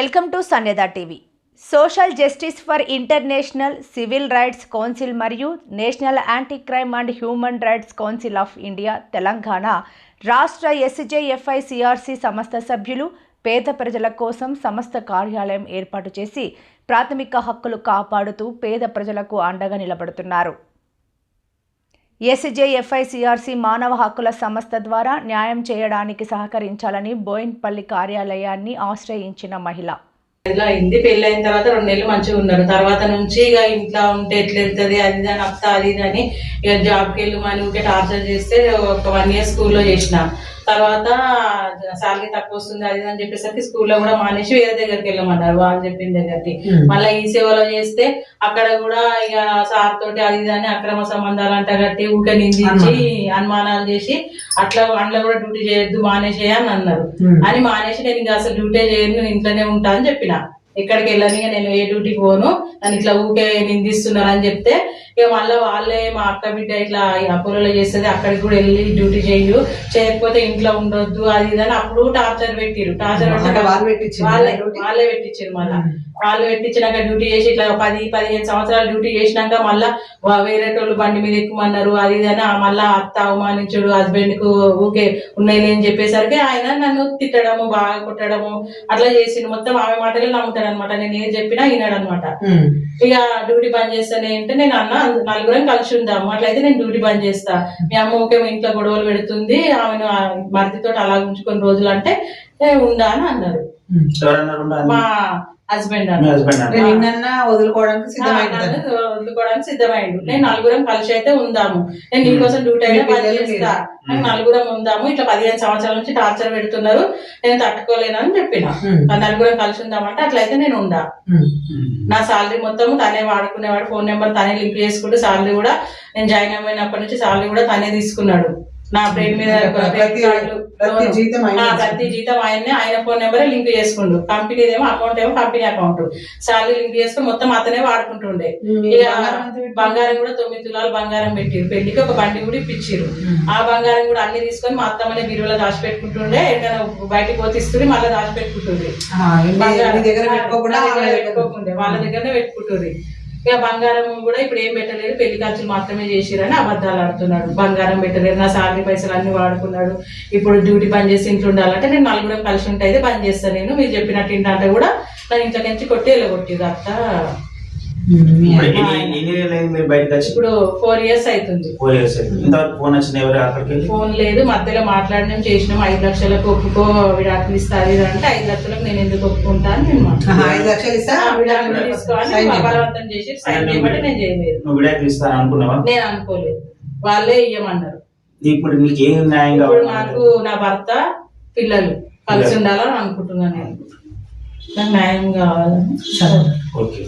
Welcome to సన్యదా TV. Social justice for international civil rights council మరియు national anti crime and human rights council of India Telangana రాష్ట్ర SJFI CRC సంస్థ సభ్యులు పేద ప్రజల కోసం సంస్థ కార్యాలయం ఏర్పాటు చేసి ప్రాథమిక హక్కులు కాపాడుతూ పేద ప్రజలకు అండగా నిలబడుతున్నారు. ఎస్జేఎఫ్ఐసిఆర్సి మానవ హక్కుల సంస్థ ద్వారా న్యాయం చేయడానికి సహకరించాలని బోయిన్పల్లి కార్యాలయాన్ని ఆశ్రయించిన మహిళ. ఇలా అయింది పెళ్ళి అయిన తర్వాత రెండు నెలలు మంచిగా ఉన్నారు. తర్వాత నుంచి ఇక ఇంట్లో ఉంటే ఎట్లెళ్తుంది అది దాని అత్త అది ఇది అని ఇక జాబ్కి వెళ్ళి మనీ టార్చర్ చేస్తే ఒక వన్ ఇయర్ స్కూల్లో చేసిన. తర్వాత శాలరీ తక్కువ వస్తుంది అది అని చెప్పేసరికి స్కూల్లో కూడా మానేసి వేరే దగ్గరికి వెళ్ళమన్నారు వాళ్ళు చెప్పిన దగ్గరికి. మళ్ళీ ఈ సేవలో చేస్తే అక్కడ కూడా ఇక సార్ తోటి అది ఇది అని అక్రమ సంబంధాలు అంట కట్టి ఊకే నిందించి అనుమానాలు చేసి అట్లా అందులో కూడా డ్యూటీ చేయొద్దు మానేసేయ అని అన్నారు. అని మానేసి నేను ఇంకా అసలు డ్యూటీ చేయను ఇంట్లోనే ఉంటా అని చెప్పిన. ఎక్కడికి వెళ్ళని నేను ఏ డ్యూటీకి పోను నన్ను ఇట్లా ఊకే నిందిస్తున్నారు అని చెప్తే ఇక మళ్ళీ వాళ్ళే మా అక్క బిడ్డ ఇట్లా ఈ అపోలోలో చేస్తుంది అక్కడికి కూడా వెళ్ళి డ్యూటీ చేయు చేయకపోతే ఇంట్లో ఉండొద్దు అది ఇది అని అప్పుడు టార్చర్ పెట్టిరు టార్చర్ వాళ్ళు డ్యూటీ? వాళ్ళే పెట్టించారు మళ్ళా. వాళ్ళు పెట్టించినాక డ్యూటీ చేసి ఇట్లా పది పదిహేను సంవత్సరాలు డ్యూటీ చేసినాక మళ్ళా వా- వేరే వాళ్ళు బండి మీద ఎక్కుమన్నారు అది ఇది అని ఆ మళ్ళా అత్త అవమానించుడు హస్బెండ్కు ఊకే ఉన్నాయి అని చెప్పేసరికి ఆయన నన్ను తిట్టడము బాగా కొట్టడము అట్లా చేసిండు. మొత్తం ఆమె మాటలే నమ్ముతాడు అనమాట నేను ఏది చెప్పినా వినాడు అనమాట ఇక డ్యూటీ బంద్ చేస్తానే అంటే నేను అన్న నలుగురం కలిసి ఉందాము. అట్లయితే నేను డ్యూటీ బంద్ చేస్తా. మీ అమ్మ ఊకే మీ ఇంట్లో గొడవలు పెడుతుంది. ఆమెను మరిదితో అలా ఉంచుకొని రోజులు అంటే "ఏ, ఉందా అని అన్నారు? మా హస్బెండ్. నేను నిన్నన్నా వదులుకోవడానికి సిద్ధమైంది నన్ను వదులుకోవడానికి సిద్ధమైండు నేను నలుగురం కలిసి అయితే ఉందాము. నేను నీకోసం డ్యూటీ అయితే మీ పని పిల్లలు చేస్తా. నేను నలుగురం ఉందాము. ఇట్లా పదిహేను సంవత్సరాల నుంచి టార్చర్ పెడుతున్నారు. నేను తట్టుకోలేనని చెప్పిన. నలుగురం కలిసి ఉందామంటే అట్లయితే నేను ఉందా నా సాలరీ మొత్తం తనే వాడుకునేవాడు. ఫోన్ నెంబర్ తనే లింక్ చేసుకుంటూ సాలరీ కూడా నేను జాయిన్ అయినప్పటి నుంచి సాలరీ కూడా తనే తీసుకున్నాడు. నా పేరు మీద ప్రతి-. జీతం ప్రతి జీతం ఆయన్నే ఆయన ఫోన్ నెంబర్ లింక్ చేసుకుండు. కంపెనీ ఏమో అకౌంట్ ఏమో కంపెనీ అకౌంట్ సాలరీ లింక్ చేసుకుని మొత్తం అతనే వాడుకుంటుండే. ఇక బంగారం కూడా తొమ్మిది తులాలు బంగారం పెట్టిరు. పెళ్ళికి ఒక బండి కూడా ఇప్పించారు. ఆ బంగారం కూడా అన్ని తీసుకొని మా అత్తమ్మనే బీరువాలో దాచి పెట్టుకుంటుండే ఎక్కడైనా బయటకు పోతే ఇస్తుంది మళ్ళీ దాచి పెట్టుకుంటుంది వాళ్ళ దగ్గరనే పెట్టుకుంటుంది ఇక బంగారం కూడా ఇప్పుడు ఏం పెట్టలేదు. పెళ్ళి ఖర్చులు మాత్రమే చేసిరని అబద్ధాలు ఆడుతున్నాడు. బంగారం పెట్టలేదు. నా సాలరీ పైసలు అన్ని వాడుకున్నాడు. ఇప్పుడు డ్యూటీ పని చేసి ఇంట్లో ఉండాలంటే నేను నలుగురం కలిసి ఉంటే అయితే పని చేస్తాను నేను. మీరు చెప్పినట్టు ఏంటంటే కూడా నన్ను ఇంట్లో నుంచి కొట్టి వెళ్ళగొట్టిరు అత్త. ఇప్పుడు వచ్చి ఇప్పుడు ఫోర్ ఇయర్స్ అవుతుంది ఫోర్ ఇయర్స్ ఇంతవరకు ఫోన్ వచ్చిన ఎవరు అక్కడికి ఫోన్ లేదు. మధ్యలో మాట్లాడినాం చేసినాం. ఐదు లక్షలకు ఒప్పుకో విడాకులు ఇస్తారు అంటే ఐదు లక్షలకు నేను ఎందుకు ఒప్పుకుంటా అని నేను. ఐదు లక్షలు ఇస్తా? విడాకులు తీసుకోవాలి. బలవంతం చేసి సైన్ నేను చేయలేదు. నువ్వు విడాకులు ఇస్తాను అనుకున్నావా? నేను అనుకోలేదు. వాళ్ళే ఇయ్యమన్నారు ఇప్పుడు నీకు ఏం న్యాయం కావాలి? నాకు నా భర్త పిల్లలు కలిసి ఉండాలని అనుకుంటున్నాను నేను. న్యాయం కావాలని ఓకే.